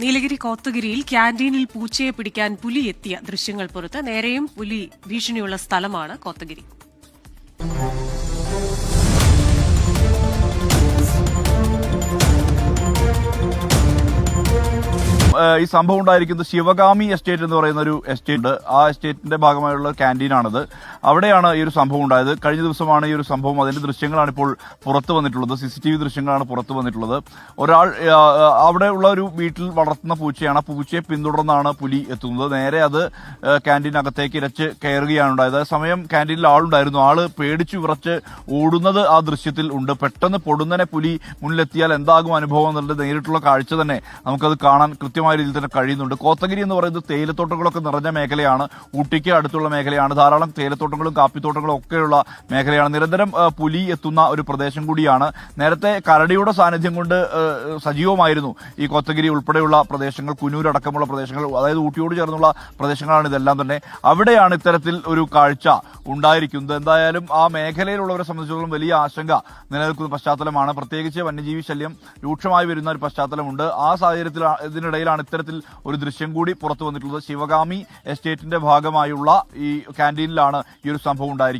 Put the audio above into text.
നീലഗിരി കോത്തഗിരിയിൽ ക്യാന്റീനിൽ പൂച്ചയെ പിടിക്കാൻ പുലി എത്തിയ ദൃശ്യങ്ങൾ പുറത്ത് നേരെയും പുലി ഭീഷണിയുള്ള സ്ഥലമാണ് കോത്തഗിരി. ഈ സംഭവം ഉണ്ടായിരിക്കുന്നത് ശിവഗാമി എസ്റ്റേറ്റ് എന്ന് പറയുന്ന ഒരു എസ്റ്റേറ്റ് ആ എസ്റ്റേറ്റിന്റെ ഭാഗമായുള്ള ക്യാന്റീനാണത് അവിടെയാണ് ഈ ഒരു സംഭവം ഉണ്ടായത്. കഴിഞ്ഞ ദിവസമാണ് ഈ ഒരു സംഭവം. അതിന്റെ ദൃശ്യങ്ങളാണ് ഇപ്പോൾ പുറത്തു വന്നിട്ടുള്ളത്. സി സി ടി വി ദൃശ്യങ്ങളാണ് പുറത്തു വന്നിട്ടുള്ളത്. ഒരാൾ അവിടെ ഉള്ള ഒരു വീട്ടിൽ വളർത്തുന്ന പൂച്ചയാണ്. ആ പൂച്ചയെ പിന്തുടർന്നാണ് പുലി എത്തുന്നത്. നേരെ അത് ക്യാന്റീനകത്തേക്ക് ഇരച്ച് കയറുകയാണ് ഉണ്ടായത്. സമയം ക്യാന്റീനിൽ ആളുണ്ടായിരുന്നു. ആൾ പേടിച്ചു വിറച്ച് ഓടുന്നത് ആ ദൃശ്യത്തിൽ ഉണ്ട്. പെട്ടെന്ന് പൊടുന്നനെ പുലി മുന്നിലെത്തിയാൽ എന്താകും അനുഭവം എന്നുള്ളത് നേരിട്ടുള്ള കാഴ്ച തന്നെ നമുക്കത് കാണാൻ കൃത്യമായ രീതിയിൽ തന്നെ കഴിയുന്നുണ്ട്. കോത്തഗിരി എന്ന് പറയുന്നത് തേയിലത്തോട്ടങ്ങളൊക്കെ നിറഞ്ഞ മേഖലയാണ്. ഊട്ടിക്ക് അടുത്തുള്ള മേഖലയാണ്. ധാരാളം തേയിലത്തോട്ടങ്ങളും കാപ്പിത്തോട്ടങ്ങളും ഒക്കെയുള്ള മേഖലയാണ്. നിരന്തരം പുലി എത്തുന്ന ഒരു പ്രദേശം കൂടിയാണ്. നേരത്തെ കരടിയുടെ സാന്നിധ്യം കൊണ്ട് സജീവമായിരുന്നു ഈ കോത്തഗിരി ഉൾപ്പെടെയുള്ള പ്രദേശങ്ങൾ കുനൂരടക്കമുള്ള പ്രദേശങ്ങൾ അതായത് ഊട്ടിയോട് ചേർന്നുള്ള പ്രദേശങ്ങളാണ് ഇതെല്ലാം തന്നെ. അവിടെയാണ് ഇത്തരത്തിൽ ഒരു കാഴ്ച ഉണ്ടായിരിക്കുന്നത്. എന്തായാലും ആ മേഖലയിലുള്ളവരെ സംബന്ധിച്ചിടത്തോളം വലിയ ആശങ്ക നിലനിൽക്കുന്ന പശ്ചാത്തലമാണ്. പ്രത്യേകിച്ച് വന്യജീവി ശല്യം രൂക്ഷമായി വരുന്ന ഒരു പശ്ചാത്തലമുണ്ട്. ആ സാഹചര്യത്തിൽ ഇതിനിടയിലാണ് ഇത്തരത്തിൽ ഒരു ദൃശ്യം കൂടി പുറത്തു വന്നിട്ടുള്ളത്. ശിവഗാമി എസ്റ്റേറ്റിന്റെ ഭാഗമായുള്ള ഈ ക്യാന്റീനിലാണ് ഈ ഒരു സംഭവം ഉണ്ടായിരിക്കുന്നത്.